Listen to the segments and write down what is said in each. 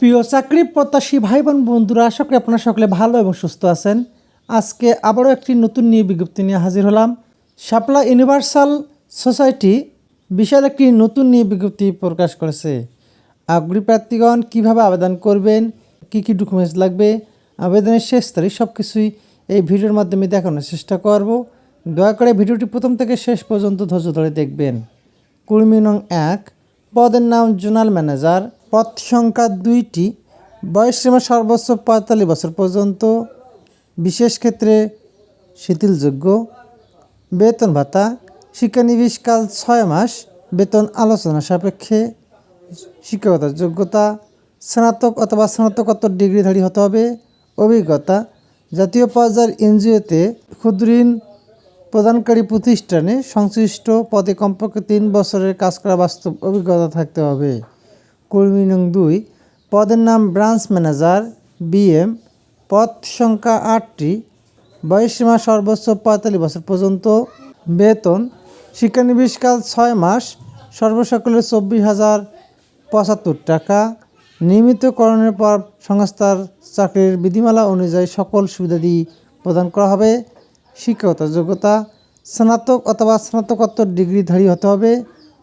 প্রিয় চাকরি প্রত্যাশী ভাই বোন বন্ধুরা, আশা করি আপনারা সকলে ভালো এবং সুস্থ আছেন। আজকে আবারও একটি নতুন নিয়ে বিজ্ঞপ্তি নিয়ে হাজির হলাম। শাপলা ইউনিভার্সাল সোসাইটি বিশাল একটি নতুন নিয়ে বিজ্ঞপ্তি প্রকাশ করেছে। আগ্রহী প্রার্থীগণ কীভাবে আবেদন করবেন, কী কী ডকুমেন্টস লাগবে, আবেদনের শেষ তারিখ সব কিছুই এই ভিডিওর মাধ্যমে দেখানোর চেষ্টা করব। দয়া করে ভিডিওটি প্রথম থেকে শেষ পর্যন্ত ধৈর্য ধরে দেখবেন। কুর্মী নং এক, পদের নাম জোনাল ম্যানেজার। পদ সংখ্যা দুইটি বয়সসীমা সর্বোচ্চ পঁয়তাল্লিশ বছর পর্যন্ত। বিশেষ ক্ষেত্রে শিথিলযোগ্য। বেতন ভাতা। শিক্ষানিবিশকাল ছয় মাস। বেতন আলোচনা সাপেক্ষে শিক্ষকতার যোগ্যতা। স্নাতক অথবা স্নাতকোত্তর ডিগ্রিধারী হতে হবে। অভিজ্ঞতা। জাতীয় পর্যায়ের এনজিওতে ক্ষুদ্রঋণ প্রদানকারী প্রতিষ্ঠানে সংশ্লিষ্ট পদে কমপক্ষে তিন বছরের কাজ করা বাস্তব অভিজ্ঞতা থাকতে হবে। কর্মী নং দুই পদের নাম ব্রাঞ্চ ম্যানেজার, বিএম, পদ সংখ্যা আটটি বয়সসীমা সর্বোচ্চ পঁয়তাল্লিশ বছর পর্যন্ত, বেতন, শিক্ষানিবিশকাল ছয় মাস, সর্বসকলে চব্বিশ হাজার পঁচাত্তর টাকা, নিয়মিতকরণের পর সংস্থার চাকরির বিধিমালা অনুযায়ী সকল সুবিধা সুবিধাদি প্রদান করা হবে। শিক্ষকতা যোগ্যতা, স্নাতক অথবা স্নাতকোত্তর ডিগ্রিধারী হতে হবে।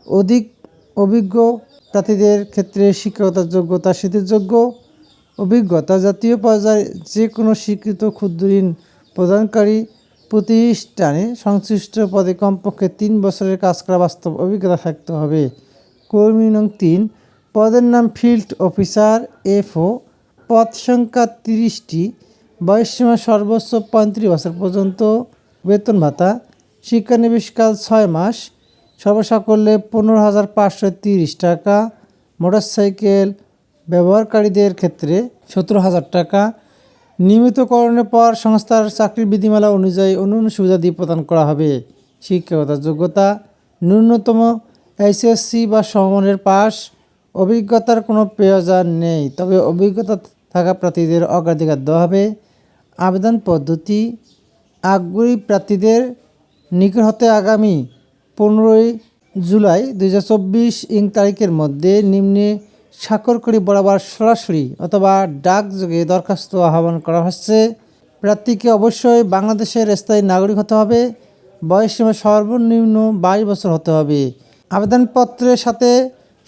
অধিক অভিজ্ঞ প্রার্থীদের ক্ষেত্রে শিক্ষকতার যোগ্যতা স্বীকৃতিযোগ্য অভিজ্ঞতা জাতীয় পর্যায়ে যে কোনো স্বীকৃত ক্ষুদ্রঋণ প্রদানকারী প্রতিষ্ঠানে সংশ্লিষ্ট পদে কমপক্ষে তিন বছরের কাজ করা বাস্তব অভিজ্ঞতা থাকতে হবে। কর্মী নং তিন, পদের নাম ফিল্ড অফিসার, এফও, পদ সংখ্যা তিরিশটি বয়সসীমা সর্বোচ্চ পঁয়ত্রিশ বছর পর্যন্ত, বেতন ভাতা শিক্ষানিবিশকাল ছয় মাস সর্বসাকল্যে পনেরো হাজার পাঁচশো তিরিশ টাকা, মোটরসাইকেল ব্যবহারকারীদের ক্ষেত্রে সতেরো হাজার টাকা। নিয়মিতকরণের পর সংস্থার চাকরির বিধিমালা অনুযায়ী অন্যান্য সুবিধা দিয়ে প্রদান করা হবে। শিক্ষকতার যোগ্যতা, ন্যূনতম এইচএসসি বা সমমানের পাস অভিজ্ঞতার কোনো প্রয়োজন নেই, তবে অভিজ্ঞতা থাকা প্রার্থীদের অগ্রাধিকার দেওয়া হবে। আবেদন পদ্ধতি, আগ্রহী প্রার্থীদের নিকট হতে আগামী পনেরোই জুলাই দুই হাজার চব্বিশ ইং তারিখের মধ্যে নিম্নে স্বাক্ষরকারী বরাবর সরাসরি অথবা ডাক যোগে দরখাস্ত আহ্বান করা হচ্ছে। প্রার্থীকে অবশ্যই বাংলাদেশের স্থায়ী নাগরিক হতে হবে। বয়সসীমা সর্বনিম্ন বাইশ বছর হতে হবে। আবেদনপত্রের সাথে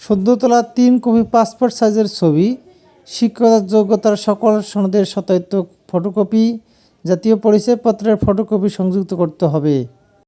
সদ্য তোলা তিন কপি পাসপোর্ট সাইজের ছবি শিক্ষকতার যোগ্যতার সকল সনদের সত্যায়িত ফটোকপি, জাতীয় পরিচয়পত্রের ফটোকপি সংযুক্ত করতে হবে।